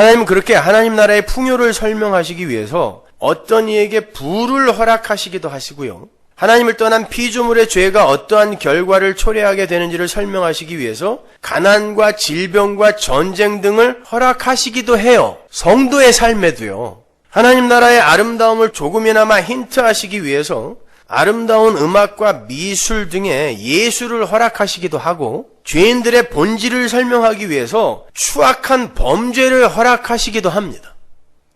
하나님은 그렇게 하나님 나라의 풍요를 설명하시기 위해서 어떤 이에게 부를 허락하시기도 하시고요. 하나님을 떠난 피조물의 죄가 어떠한 결과를 초래하게 되는지를 설명하시기 위해서 가난과 질병과 전쟁 등을 허락하시기도 해요. 성도의 삶에도요. 하나님 나라의 아름다움을 조금이나마 힌트하시기 위해서 아름다운 음악과 미술 등의 예술을 허락하시기도 하고 죄인들의 본질을 설명하기 위해서 추악한 범죄를 허락하시기도 합니다.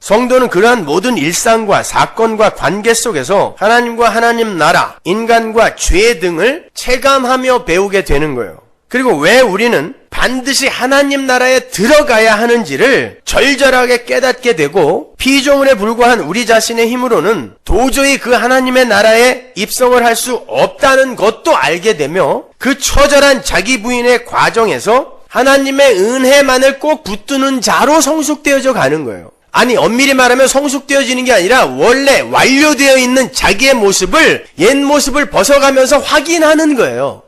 성도는 그러한 모든 일상과 사건과 관계 속에서 하나님과 하나님 나라, 인간과 죄 등을 체감하며 배우게 되는 거예요. 그리고 왜 우리는 반드시 하나님 나라에 들어가야 하는지를 절절하게 깨닫게 되고 피조물에 불과한 우리 자신의 힘으로는 도저히 그 하나님의 나라에 입성을 할 수 없다는 것도 알게 되며 그 처절한 자기 부인의 과정에서 하나님의 은혜만을 꼭 붙드는 자로 성숙되어져 가는 거예요. 아니 엄밀히 말하면 성숙되어지는 게 아니라 원래 완료되어 있는 자기의 모습을 옛 모습을 벗어가면서 확인하는 거예요.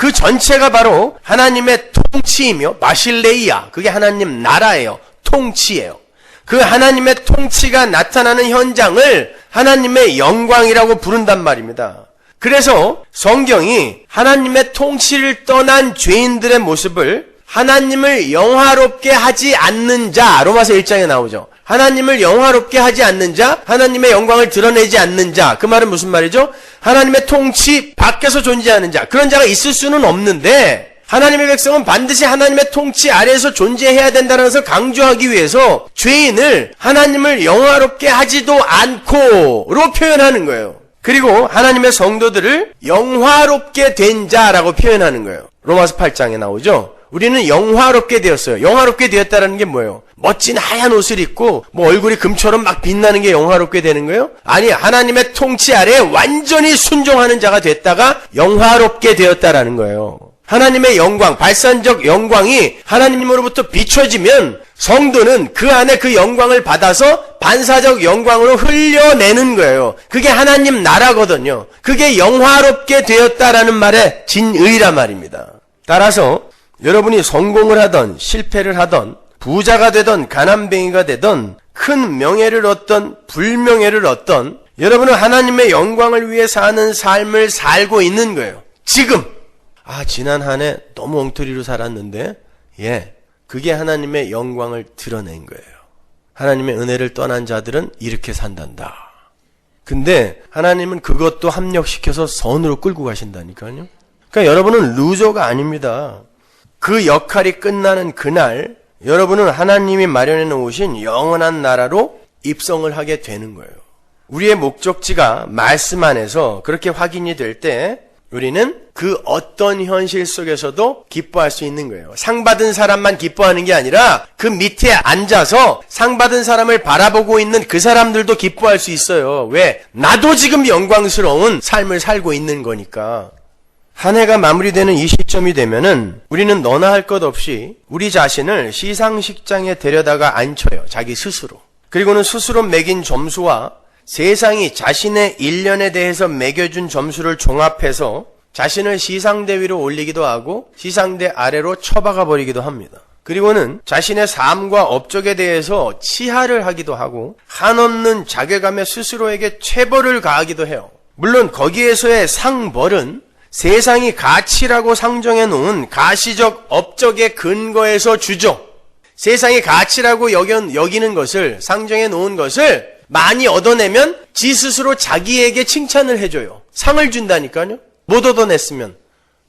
그 전체가 바로 하나님의 통치이며 마실레이야 그게 하나님 나라예요. 통치예요. 그 하나님의 통치가 나타나는 현장을 하나님의 영광이라고 부른단 말입니다. 그래서 성경이 하나님의 통치를 떠난 죄인들의 모습을 하나님을 영화롭게 하지 않는 자 로마서 1장에 나오죠. 하나님을 영화롭게 하지 않는 자, 하나님의 영광을 드러내지 않는 자. 그 말은 무슨 말이죠? 하나님의 통치 밖에서 존재하는 자. 그런 자가 있을 수는 없는데 하나님의 백성은 반드시 하나님의 통치 아래에서 존재해야 된다는 것을 강조하기 위해서 죄인을 하나님을 영화롭게 하지도 않고로 표현하는 거예요. 그리고 하나님의 성도들을 영화롭게 된 자라고 표현하는 거예요. 로마서 8장에 나오죠. 우리는 영화롭게 되었어요. 영화롭게 되었다는 게 뭐예요? 멋진 하얀 옷을 입고 뭐 얼굴이 금처럼 막 빛나는 게 영화롭게 되는 거예요? 아니 하나님의 통치 아래 완전히 순종하는 자가 됐다가 영화롭게 되었다라는 거예요. 하나님의 영광, 발산적 영광이 하나님으로부터 비춰지면 성도는 그 안에 그 영광을 받아서 반사적 영광으로 흘려내는 거예요. 그게 하나님 나라거든요. 그게 영화롭게 되었다라는 말의 진의란 말입니다. 따라서 여러분이 성공을 하던 실패를 하던 부자가 되던 가난뱅이가 되던 큰 명예를 얻던 불명예를 얻던 여러분은 하나님의 영광을 위해 사는 삶을 살고 있는 거예요. 지금 아 지난 한 해 너무 엉터리로 살았는데 예 그게 하나님의 영광을 드러낸 거예요. 하나님의 은혜를 떠난 자들은 이렇게 산단다. 근데 하나님은 그것도 합력시켜서 선으로 끌고 가신다니까요. 그러니까 여러분은 루저가 아닙니다. 그 역할이 끝나는 그날 여러분은 하나님이 마련해 놓으신 영원한 나라로 입성을 하게 되는 거예요. 우리의 목적지가 말씀 안에서 그렇게 확인이 될 때 우리는 그 어떤 현실 속에서도 기뻐할 수 있는 거예요. 상 받은 사람만 기뻐하는 게 아니라 그 밑에 앉아서 상 받은 사람을 바라보고 있는 그 사람들도 기뻐할 수 있어요. 왜? 나도 지금 영광스러운 삶을 살고 있는 거니까. 한 해가 마무리되는 이 시점이 되면은 우리는 너나 할 것 없이 우리 자신을 시상식장에 데려다가 앉혀요. 자기 스스로. 그리고는 스스로 매긴 점수와 세상이 자신의 일년에 대해서 매겨준 점수를 종합해서 자신을 시상대 위로 올리기도 하고 시상대 아래로 처박아 버리기도 합니다. 그리고는 자신의 삶과 업적에 대해서 치하를 하기도 하고 한없는 자괴감에 스스로에게 체벌을 가하기도 해요. 물론 거기에서의 상벌은 세상이 가치라고 상정해 놓은 가시적 업적의 근거에서 주죠. 세상이 가치라고 여기는 것을 상정해 놓은 것을 많이 얻어내면 지 스스로 자기에게 칭찬을 해줘요. 상을 준다니까요. 못 얻어냈으면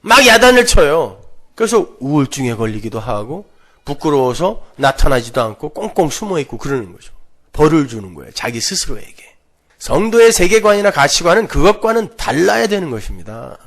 막 야단을 쳐요. 그래서 우울증에 걸리기도 하고 부끄러워서 나타나지도 않고 꽁꽁 숨어 있고 그러는 거죠. 벌을 주는 거예요. 자기 스스로에게. 성도의 세계관이나 가치관은 그것과는 달라야 되는 것입니다.